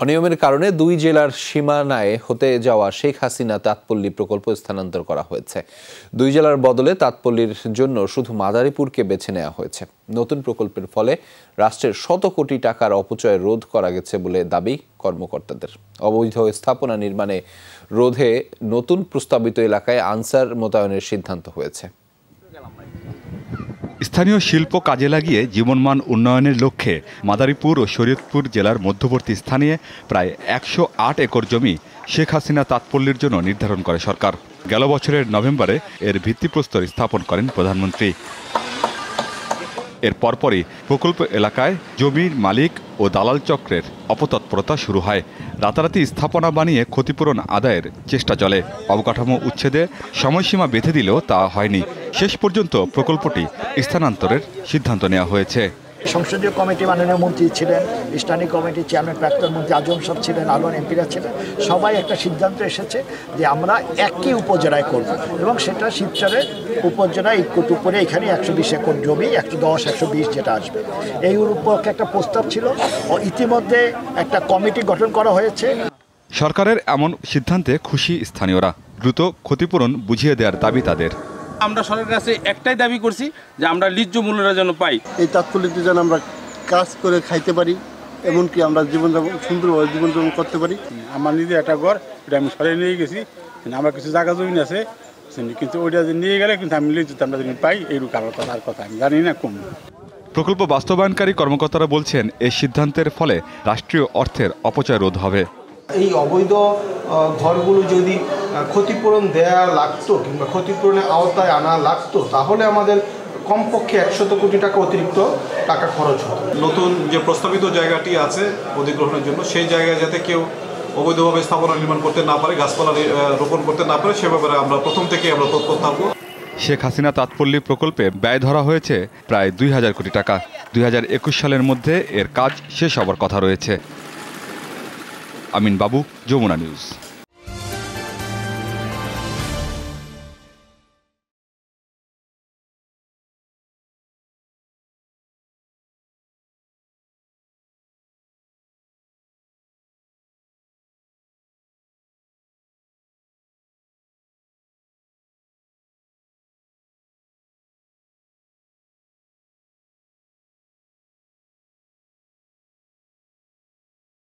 অনিয়মের কারণে দুই জেলার সীমানায় হতে যাওয়া শেখ হাসিনা তাৎপল্লী প্রকল্প স্থানান্তর করা হয়েছে। দুই জেলার বদলে তাৎপল্লীর জন্য শুধু মাদারীপুরকে বেছে নেওয়া হয়েছে। নতুন প্রকল্পের ফলে রাষ্ট্রের শত কোটি টাকার অপচয় রোধ করা গেছে বলে দাবি কর্মকর্তাদের। অবৈধ স্থাপনা নির্মাণে রোধে নতুন প্রস্তাবিত এলাকায় আনসার মোতায়েনের সিদ্ধান্ত হয়েছে। স্থানীয় শিল্প কাজে লাগিয়ে জীবনমান উন্নয়নের লক্ষ্যে মাদারীপুর ও শরীয়তপুর জেলার মধ্যবর্তী স্থানে প্রায় একশো আট একর জমি শেখ হাসিনা তাৎপল্যের জন্য নির্ধারণ করে সরকার। গেল বছরের নভেম্বরে এর ভিত্তিপ্রস্তর স্থাপন করেন প্রধানমন্ত্রী। এর পরপরই প্রকল্প এলাকায় জমির মালিক ও দালাল চক্রের অপতৎপরতা শুরু হয়। রাতারাতি স্থাপনা বানিয়ে ক্ষতিপূরণ আদায়ের চেষ্টা চলে। অবকাঠামো উচ্ছেদে সময়সীমা বেঁধে দিলেও তা হয়নি। শেষ পর্যন্ত প্রকল্পটি স্থানান্তরের সিদ্ধান্ত নেওয়া হয়েছে। সংসদীয় কমিটি মাননীয় মন্ত্রী ছিলেন স্ট্যান্ডিং কমিটি চেয়ারম্যান প্রাক্তন মন্ত্রী আজম সাহেব ছিলেন আলোন এমপিরা ছিলেন সবাই একটা সিদ্ধান্ত এসেছে যে আমরা একই উপজেলায় করব এবং সেটা শিবচরে উপজেলায় কুতুপুরে এখানে একশো বিশ একর জমি একশো দশ একশো বিশ যেটা আসবে। এই উপলক্ষে একটা প্রস্তাব ছিল। ও ইতিমধ্যে একটা কমিটি গঠন করা হয়েছে। সরকারের এমন সিদ্ধান্তে খুশি স্থানীয়রা। দ্রুত ক্ষতিপূরণ বুঝিয়ে দেওয়ার দাবি তাদের। আমরা সরকারের কাছে একটাই দাবি করছি যে আমরা লিজ্জ মূল্যটা যেন পাই। এই তাৎপর্যতে যেন আমরা কাজ করে খাইতে পারি এমনকি আমরা জীবনযাপন সুন্দরভাবে জীবনযাপন করতে পারি। আমার নিজের একটা ঘর এটা আমি সরাই নিয়ে গেছি আমার কিছু জায়গা জমি আছে কিন্তু ওইটা যে নিয়ে গেলে কিন্তু আমি লিজ আমরা যদি পাই এইরকম কারোর কথা কথা আমি জানি না কম প্রকল্প বাস্তবায়নকারী কর্মকর্তারা বলছেন এই সিদ্ধান্তের ফলে রাষ্ট্রীয় অর্থের অপচয় রোধ হবে। এই অবৈধ ঘরগুলো যদি ক্ষতিপূরণ দেয়া লাগতো কিংবা ক্ষতিপূরণের আওতায় আনা লাগতো তাহলে আমাদের কমপক্ষে একশত কোটি টাকা অতিরিক্ত টাকা খরচ হতো। নতুন যে প্রস্তাবিত জায়গাটি আছে অধিগ্রহণের জন্য সেই জায়গায় যাতে কেউ অবৈধভাবে স্থাপনা নির্মাণ করতে না পারে গাছপালা রোপণ করতে না পারে সে ব্যাপারে আমরা প্রথম থেকে আমরা তৎপর থাকব। শেখ হাসিনা তাৎপল্লী প্রকল্পে ব্যয় ধরা হয়েছে প্রায় দুই হাজার কোটি টাকা। দুই হাজার একুশ সালের মধ্যে এর কাজ শেষ হবার কথা রয়েছে। আমিন বাবু যমুনা নিউজ।